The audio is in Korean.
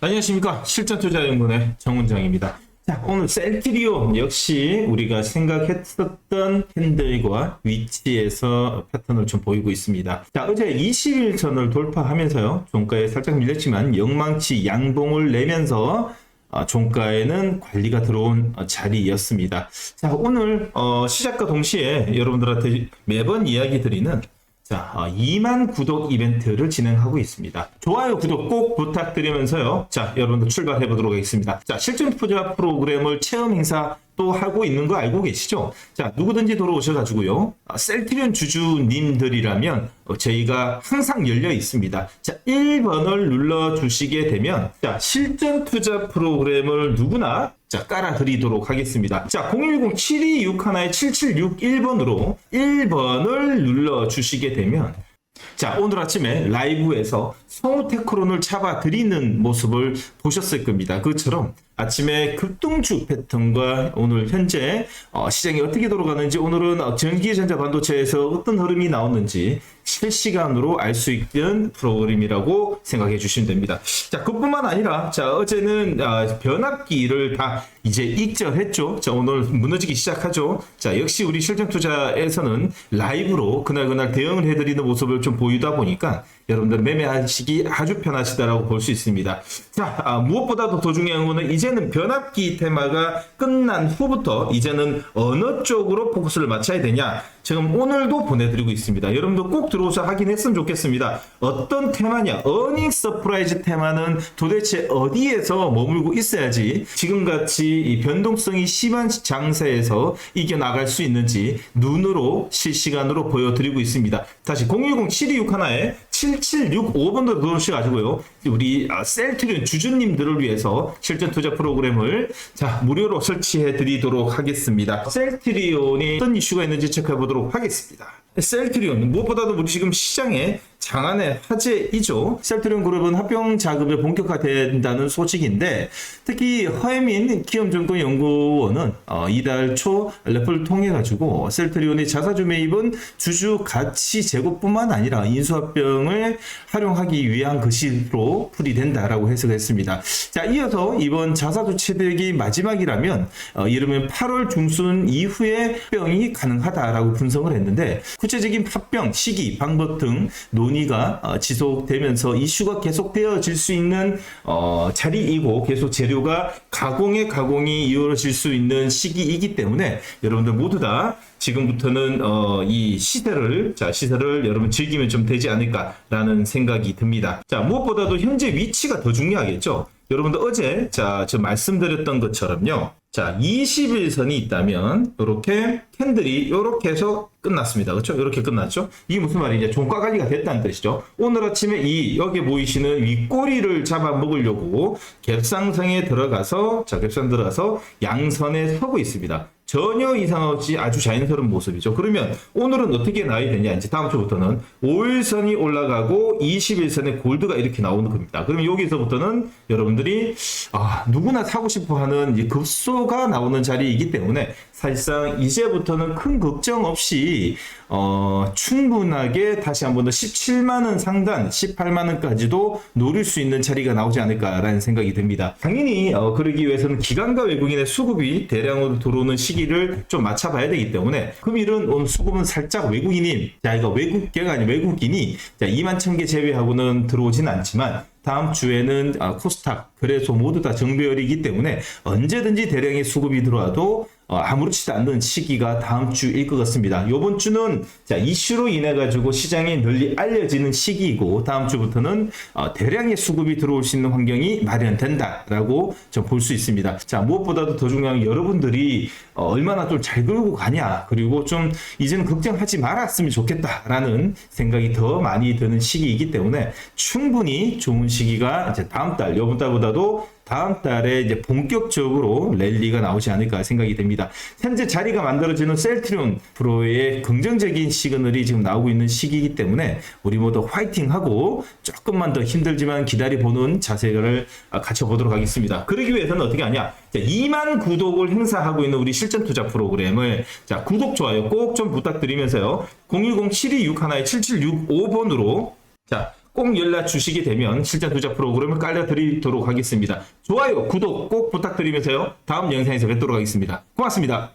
안녕하십니까 실전투자연구원의 정훈정입니다. 자 오늘 셀트리온 역시 우리가 생각했었던 캔들과 위치에서 패턴을 좀 보이고 있습니다. 자 어제 20일 선을 돌파하면서요 종가에 살짝 밀렸지만 영망치 양봉을 내면서 어, 종가에는 관리가 들어온 어, 자리였습니다. 자 오늘 어, 시작과 동시에 여러분들한테 매번 이야기 드리는 자, 어, 2만 구독 이벤트를 진행하고 있습니다. 좋아요, 구독 꼭 부탁드리면서요. 자, 여러분들 출발해 보도록 하겠습니다. 자, 실전 투자 프로그램을 체험 행사 또 하고 있는 거 알고 계시죠? 자, 누구든지 들어오셔가지고요. 아, 셀트리온 주주님들이라면 어, 저희가 항상 열려 있습니다. 자, 1번을 눌러주시게 되면 자, 실전 투자 프로그램을 누구나 자, 깔아드리도록 하겠습니다. 자, 010-7261-7761번으로 1번을 눌러주시게 되면 자, 오늘 아침에 라이브에서 성우 테크론을 잡아드리는 모습을 보셨을 겁니다. 그처럼 아침에 급등주 패턴과 오늘 현재 어, 시장이 어떻게 돌아가는지 오늘은 어, 전기전자 반도체에서 어떤 흐름이 나오는지 실시간으로 알 수 있는 프로그램이라고 생각해 주시면 됩니다. 자, 그뿐만 아니라 자, 어제는 아, 변압기를 다 이제 익절했죠. 자, 오늘 무너지기 시작하죠. 자, 역시 우리 실전 투자에서는 라이브로 그날 그날 대응을 해드리는 모습을 좀 보이다 보니까 여러분들 매매하시기 아주 편하시다라고 볼 수 있습니다. 자, 아, 무엇보다도 더 중요한 거는 이제 는 변압기 테마가 끝난 후부터 이제는 어느 쪽으로 포커스를 맞춰야 되냐. 지금 오늘도 보내드리고 있습니다. 여러분들 꼭 들어오셔 확인했으면 좋겠습니다. 어떤 테마냐? 어닝 서프라이즈 테마는 도대체 어디에서 머물고 있어야지 지금같이 이 변동성이 심한 장세에서 이겨나갈 수 있는지 눈으로 실시간으로 보여드리고 있습니다. 다시 010-7261에 7765번도 들어오셔가지고요. 우리 아, 셀트리온 주주님들을 위해서 실전 투자 프로그램을 자 무료로 설치해 드리도록 하겠습니다. 셀트리온이 어떤 이슈가 있는지 체크해 보도록 하겠습니다. 셀트리온 무엇보다도 우리 지금 시장에 장안의 화제이죠. 셀트리온 그룹은 합병 작업이 본격화된다는 소식인데 특히 허혜민 기업증권연구원은 어, 이달 초 래퍼를 통해 가지고 셀트리온의 자사주 매입은 주주 가치 제고뿐만 아니라 인수합병을 활용하기 위한 것으로 풀이된다라고 해석했습니다. 자 이어서 이번 자사주 취득이 마지막이라면 어, 이르면 8월 중순 이후에 합병이 가능하다라고 분석을 했는데 구체적인 합병 시기 방법 등 논의가 어, 지속되면서 이슈가 계속되어질 수 있는 어, 자리이고 계속 재료가 가공의 가공이 이루어질 수 있는 시기이기 때문에 여러분들 모두 다 지금부터는 어, 이 시세를 자 시세를 여러분 즐기면 좀 되지 않을까라는 생각이 듭니다. 자 무엇보다도 현재 위치가 더 중요하겠죠. 여러분들 어제 자저 말씀드렸던 것처럼요. 자 20일선이 있다면 이렇게 캔들이 이렇게 해서 끝났습니다. 그렇죠? 이렇게 끝났죠? 이게 무슨 말이냐? 종가 관리가 됐다는 뜻이죠. 오늘 아침에 이 여기 보이시는 윗꼬리를 잡아 먹으려고 갭상성에 들어가서 자 갭상 들어가서 양선에 서고 있습니다. 전혀 이상 없이 아주 자연스러운 모습이죠. 그러면 오늘은 어떻게 나와야 되냐? 이제 다음 주부터는 5일선이 올라가고 21선에 골드가 이렇게 나오는 겁니다. 그러면 여기서부터는 여러분들이 아, 누구나 사고 싶어 하는 이 급소가 나오는 자리이기 때문에 사실상 이제부터는 큰 걱정 없이 어, 충분하게 다시 한 번 더 17만 원 상단, 18만 원까지도 노릴 수 있는 자리가 나오지 않을까라는 생각이 듭니다. 당연히 어, 그러기 위해서는 기관과 외국인의 수급이 대량으로 들어오는 시기를 좀 맞춰봐야 되기 때문에 금일은 오늘 수급은 살짝 외국인인, 자 이거 외국계가 아니 외국인이 자 2만 천 개 제외하고는 들어오진 않지만 다음 주에는 아, 코스닥 그래서 모두 다 정배열이기 때문에 언제든지 대량의 수급이 들어와도 어, 아무렇지도 않는 시기가 다음 주일 것 같습니다. 이번 주는 자 이슈로 인해 가지고 시장에 널리 알려지는 시기이고 다음 주부터는 어, 대량의 수급이 들어올 수 있는 환경이 마련된다라고 좀 볼 수 있습니다. 자 무엇보다도 더 중요한 건 여러분들이 어, 얼마나 좀 잘 끌고 가냐 그리고 좀 이제는 걱정하지 말았으면 좋겠다라는 생각이 더 많이 드는 시기이기 때문에 충분히 좋은 시기가 이제 다음 달 이번 달보다도 다음 달에 이제 본격적으로 랠리가 나오지 않을까 생각이 됩니다. 현재 자리가 만들어지는 셀트리온 프로의 긍정적인 시그널이 지금 나오고 있는 시기이기 때문에 우리 모두 화이팅하고 조금만 더 힘들지만 기다려보는 자세를 갖춰보도록 하겠습니다. 그러기 위해서는 어떻게 하냐? 자, 2만 구독을 행사하고 있는 우리 실전 투자 프로그램을 자 구독 좋아요 꼭 좀 부탁드리면서요. 010-7261-7765번으로 자 꼭 연락 주시게 되면 실전 투자 프로그램을 깔려드리도록 하겠습니다. 좋아요, 구독 꼭 부탁드리면서요. 다음 영상에서 뵙도록 하겠습니다. 고맙습니다.